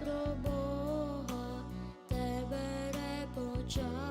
про Бога тебе репоча.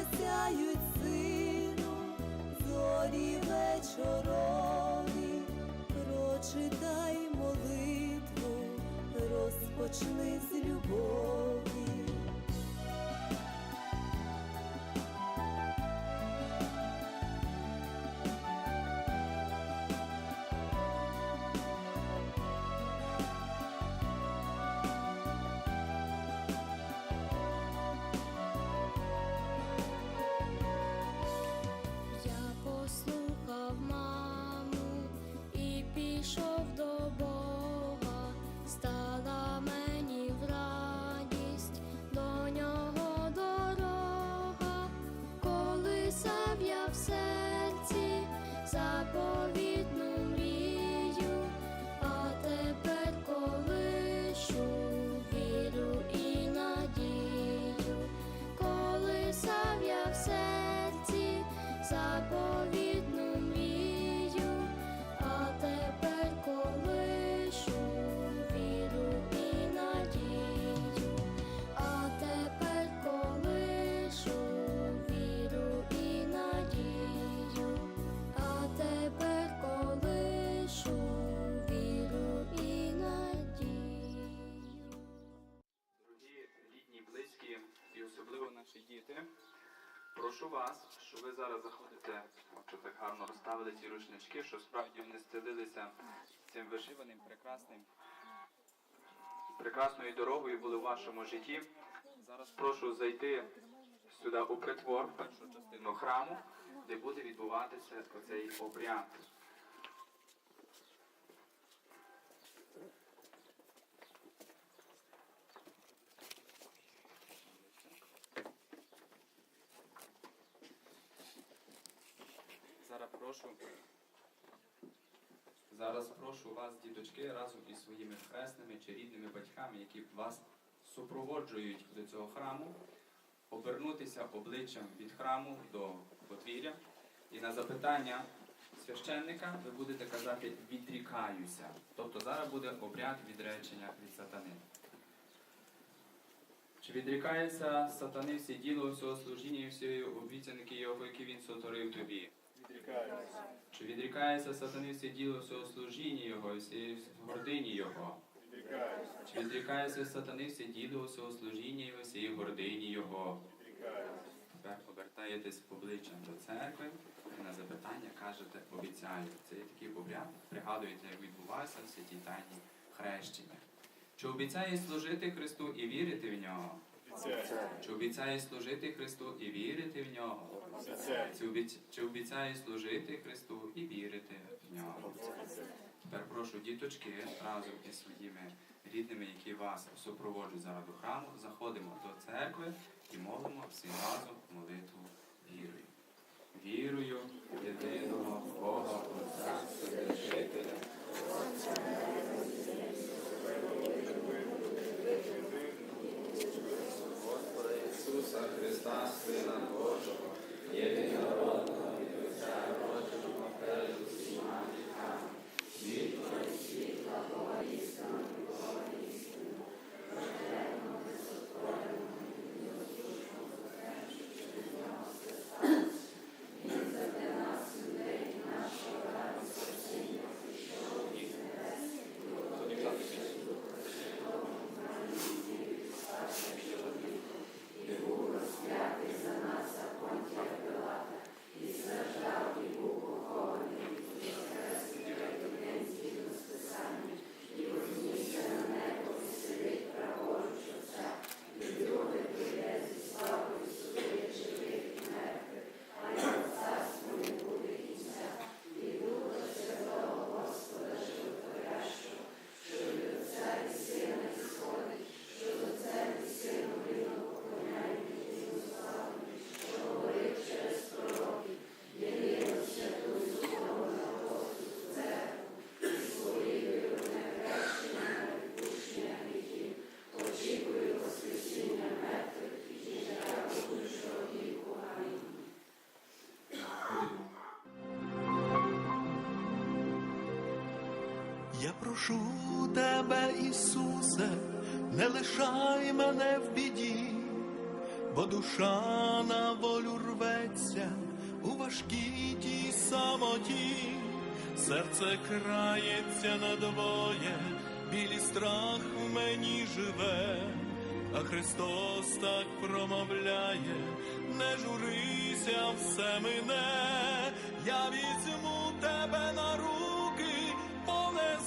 Засяють сину, зорі вечорові, прочитай молитву, розпочни з любові. Наші діти, прошу вас, що ви зараз заходите, що так гарно розставили ці рушнички, що справді вони стелилися цим вишиваним, прекрасним, прекрасною дорогою були в вашому житті. Зараз прошу зайти сюди у притвор, першу частину храму, де буде відбуватися оцей обряд. Зараз прошу. Зараз прошу вас, діточки, разом із своїми хресними чи рідними батьками, які вас супроводжують до цього храму, обернутися обличчям від храму до подвір'я. І на запитання священника ви будете казати відрікаюся. Тобто зараз буде обряд відречення від сатани. Чи відрікається сатани всі діло, всього служіння і всі обіцянки його, які він сотворив тобі? Чи відрікається сатани все діло всього служіння Його, і всі гордині Його? Чи відрікається сатани все діло всього служіння Його, всієї гордині Його? Тепер обертаєтесь обличчям до церкви і на запитання кажете обіцяю. Це є такий обряд. Пригадуєте, як відбувався в святій тайні хрещення. Чи обіцяє служити Христу і вірити в нього? Чи обіцяє служити Христу і вірити в нього? Чи обіцяє служити Христу і вірити в нього? Тепер прошу діточки разом із своїми рідними, які вас супроводжують зараз до храму, заходимо до церкви і молимо всі разом молитву вірою. Вірую в єдиного Бога Отця Вседержителя, Господа Ісуса Христа, Сина Божого, єдинородного від Отця прошу тебе, Ісусе, не лишай мене в біді, бо душа на волю рветься у важкій тій самоті, серце крається надвоє, білі страх в мені живе, а Христос так промовляє, не журися, все мине, я візьму тебе на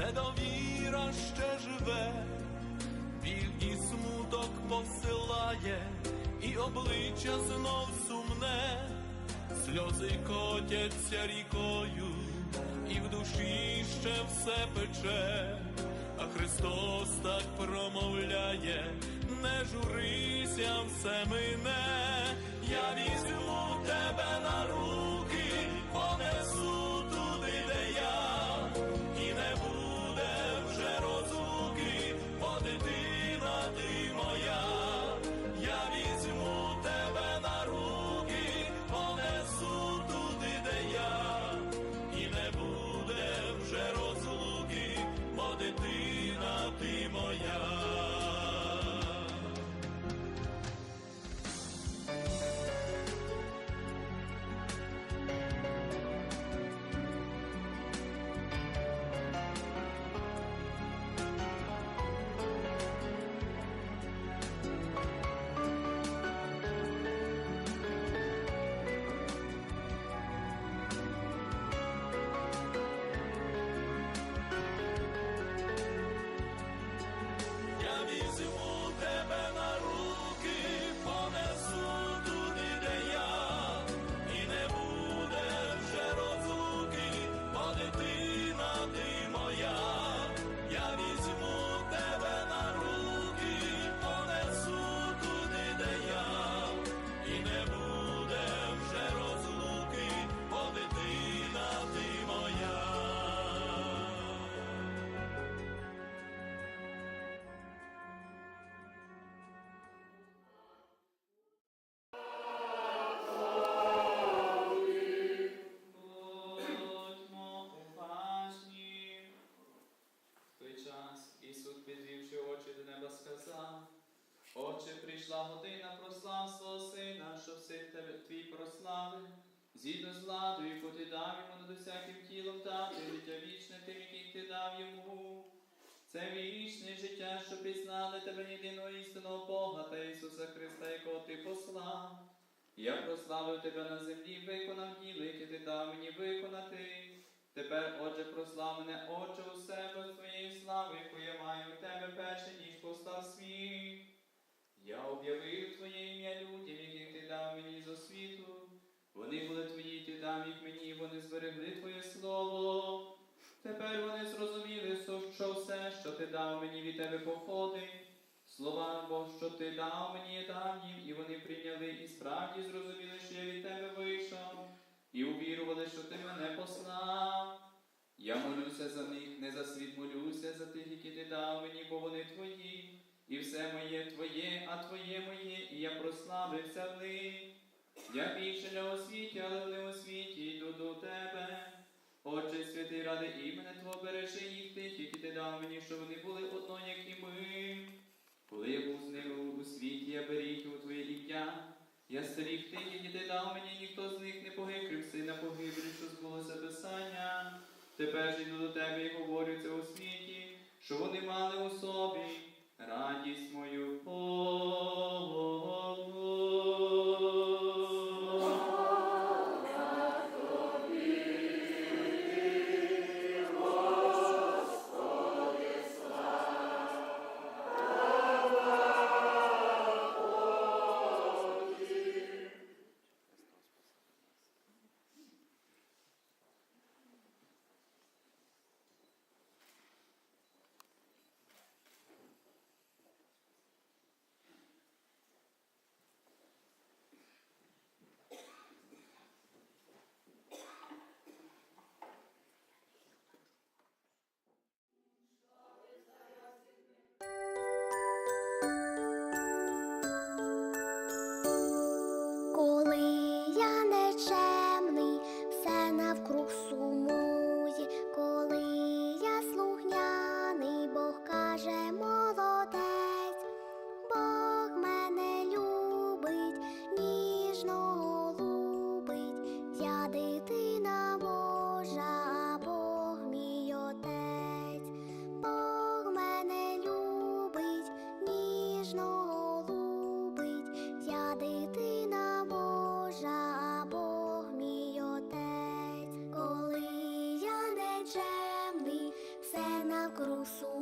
недовіра ще живе, біль і смуток посилає, і обличчя знов сумне, сльози котяться рікою, і в душі ще все пече, а Христос так промовляє, не журися, все мине, я візьму тебе на руки, година, прослав свого сина, щоб син тебе твій прославив, згідно з владою, яку ти дав йому над усяким тілом дати, життя вічне тим, яким ти дав йому. Це вічне життя, що пізнали тебе єдиного істинного Бога та Ісуса Христа, якого ти послав. Я прославив тебе на землі, виконав діло, яке ти дав мені виконати. Тепер, отже, прослав мене, Отче, у себе твоєю славою, яку я маю в тебе перше, ніж постав світ. Я об'явив Твоє ім'я людям, яких ти дав мені з освіту. Вони були твої, ти дав їх мені, вони зберегли Твоє слово. Тепер вони зрозуміли, що- все, що ти дав мені від тебе походить. Слова Бо, що ти дав мені, я дав їм, і вони прийняли, і справді зрозуміли, що я від тебе вийшов, і увірували, що ти мене послав. Я молюся за них, не за світ молюся, за тих, які ти дав мені, бо вони твої, і все моє твоє, а твоє моє, і я прославився в них. Я більше не у світі, але вони у світі йду до тебе. Отче святий, ради імени Твого бережи їх тих, які ти дав мені, щоб вони були одно, як і ми. Коли я був з ними у світі, я беріг у Твоє ім'я. Я стеріг тих, які ти дав мені, ніхто з них не погикрив сина погибелі, що збулося Писання. Тепер ж йду до тебе і говорю це у світі, що вони мали у собі радість мою. На крусу